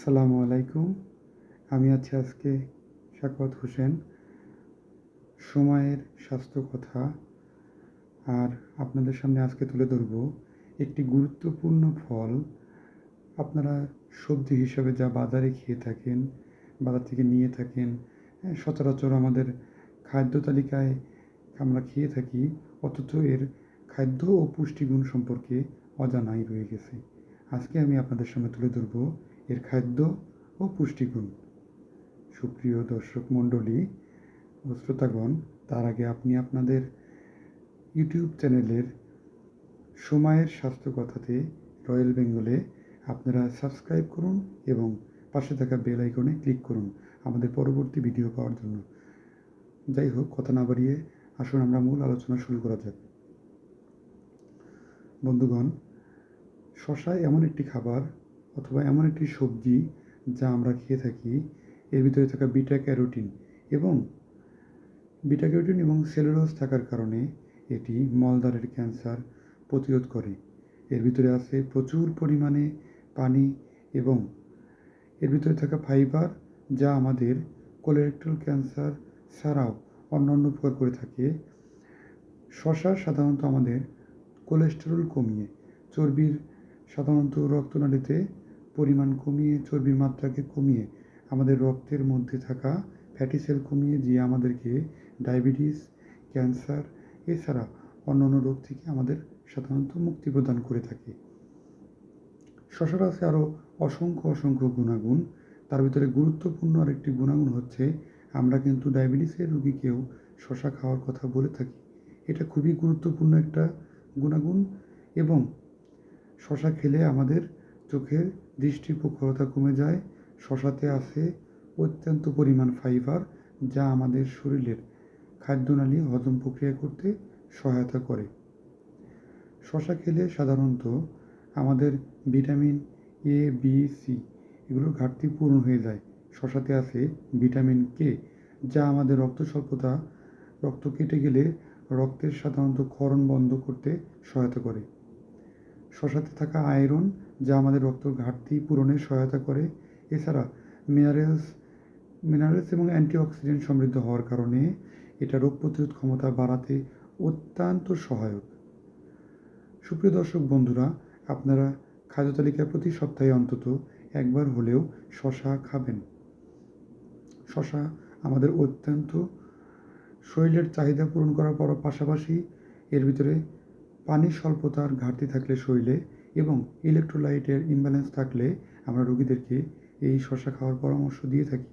আসসালামু আলাইকুম। আমি আছি আজকে শাকওয়াত হোসেন। সময়ের স্বাস্থ্য কথা আর আপনাদের সামনে আজকে তুলে ধরব একটি গুরুত্বপূর্ণ ফল। আপনারা সবজি হিসাবে যা বাজারে খেয়ে থাকেন বাজার থেকে নিয়ে থাকেন হ্যাঁ, সচরাচর আমাদের খাদ্য তালিকায় আমরা খেয়ে থাকি অথচ এর খাদ্য ও পুষ্টিগুণ সম্পর্কে অজানাই রয়ে গেছে। আজকে আমি আপনাদের সামনে তুলে ধরব এর খাদ্য ও পুষ্টিগুণ। সুপ্রিয় দর্শক মণ্ডলী ও শ্রোতাগণ, তার আগে আপনি আপনাদের ইউটিউব চ্যানেলের সময়ের স্বাস্থ্য কথাতে রয়্যাল বেঙ্গলে আপনারা সাবস্ক্রাইব করুন এবং পাশে থাকা বেল আইকনে ক্লিক করুন আমাদের পরবর্তী ভিডিও পাওয়ার জন্য। যাই হোক, কথা না বাড়িয়ে আসুন আমরা মূল আলোচনা শুরু করা যাক। বন্ধুগণ শশা এমন একটি খাবার অথবা এমন একটি সবজি যা আমরা খেয়ে থাকি, এর ভিতরে থাকা বিটা ক্যারোটিন এবং বিটা ক্যারোটিন এবং সেলুলোজ থাকার কারণে এটি মলদ্বারের ক্যান্সার প্রতিরোধ করে। এর ভিতরে আছে প্রচুর পরিমাণে পানি এবং এর ভিতরে থাকা ফাইবার যা আমাদের কোলোরেক্টাল ক্যান্সার ছাড়াও অন্যান্য উপকার করে থাকে। শশা সাধারণত আমাদের কোলেস্টেরল কমিয়ে চর্বির সাধারণত রক্তনালীতে পরিমাণ কমিয়ে, চর্বির মাত্রাকে কমিয়ে, আমাদের রক্তের মধ্যে থাকা ফ্যাটি সেল কমিয়ে দিয়ে আমাদেরকে ডায়াবেটিস ক্যান্সার এছাড়া অন্যান্য রোগ থেকে আমাদের সাধারণত মুক্তি প্রদান করে থাকে। শশার আছে আরও অসংখ্য অসংখ্য গুণাগুণ। তার ভিতরে গুরুত্বপূর্ণ আরেকটি গুণাগুণ হচ্ছে, আমরা কিন্তু ডায়াবেটিসের রুগীকেও শশা খাওয়ার কথা বলে থাকি। এটা খুবই গুরুত্বপূর্ণ একটা গুণাগুণ এবং শশা খেলে আমাদের চোখের দৃষ্টি প্রখরতা কমে যায়। শশাতে আছে অত্যন্ত পরিমাণ ফাইবার যা আমাদের শরীরের খাদ্যনালী হজম প্রক্রিয়া করতে সহায়তা করে। শশা খেলে সাধারণত আমাদের ভিটামিন এ বি সি এগুলোর ঘাটতি পূরণ হয়ে যায়। শশাতে আছে ভিটামিন কে যা আমাদের রক্ত স্বল্পতা, রক্ত কেটে গেলে রক্তের সাধারণত ক্ষরণ বন্ধ করতে সহায়তা করে। শশাতে থাকা আয়রন, যা আমাদের রক্ত ঘাটতি পূরণে সহায়তা করে। এছাড়া মিনারেলস মিনারেলস এবং অ্যান্টিঅক্সিডেন্ট সমৃদ্ধ হওয়ার কারণে এটা রোগ প্রতিরোধ ক্ষমতা বাড়াতে অত্যন্ত সহায়ক। সুপ্রিয় দর্শক বন্ধুরা, আপনারা খাদ্য তালিকায় প্রতি সপ্তাহে অন্তত একবার হলেও শশা খাবেন। শশা আমাদের অত্যন্ত শরীরের চাহিদা পূরণ করার পর পাশাপাশি এর ভিতরে পানির স্বল্পতার ঘাটতি থাকলে শরীরে এবং ইলেকট্রোলাইটের ইমব্যালেন্স থাকলে আমরা রোগীদেরকে এই শশা খাওয়ার পরামর্শ দিয়ে থাকি।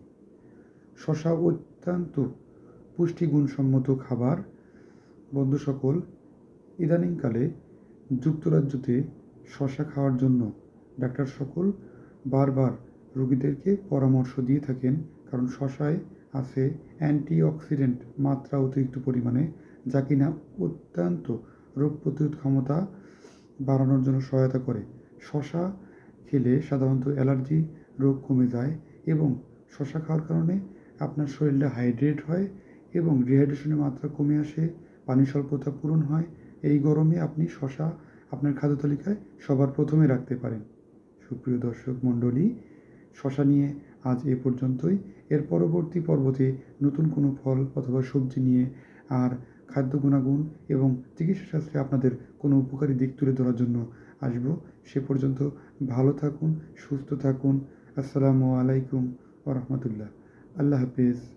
শশা অত্যন্ত পুষ্টিগুণসম্মত খাবার। বন্ধু সকল, ইদানিংকালে যুক্তরাজ্যতে শশা খাওয়ার জন্য ডাক্তার সকল বারবার রোগীদেরকে পরামর্শ দিয়ে থাকেন, কারণ শশায় আছে অ্যান্টিঅক্সিডেন্ট মাত্রা অতিরিক্ত পরিমাণে, যা কিনা অত্যন্ত রোগ প্রতিরোধ ক্ষমতা বাড়ানোর জন্য সহায়তা করে। শশা খেলে সাধারণত অ্যালার্জি রোগ কমে যায় এবং শশা খাওয়ার কারণে আপনার শরীরটা হাইড্রেট হয় এবং ডিহাইড্রেশনের মাত্রা কমে আসে, পানি স্বল্পতা পূরণ হয়। এই গরমে আপনি শশা আপনার খাদ্য তালিকায় সবার প্রথমে রাখতে পারেন। সুপ্রিয় দর্শক মণ্ডলী, শশা নিয়ে আজ এ পর্যন্তই। এর পরবর্তী পর্বতে নতুন কোনো ফল অথবা সবজি নিয়ে আর খাদ্য গুণাগুণ এবং চিকিৎসাশাস্ত্রে আপনাদের কোনো উপকারী দিক তুলে ধরার জন্য আসব। সে পর্যন্ত ভালো থাকুন, সুস্থ থাকুন। আসসালামু আলাইকুম ও রহমতুল্লাহ। আল্লাহ হাফিজ।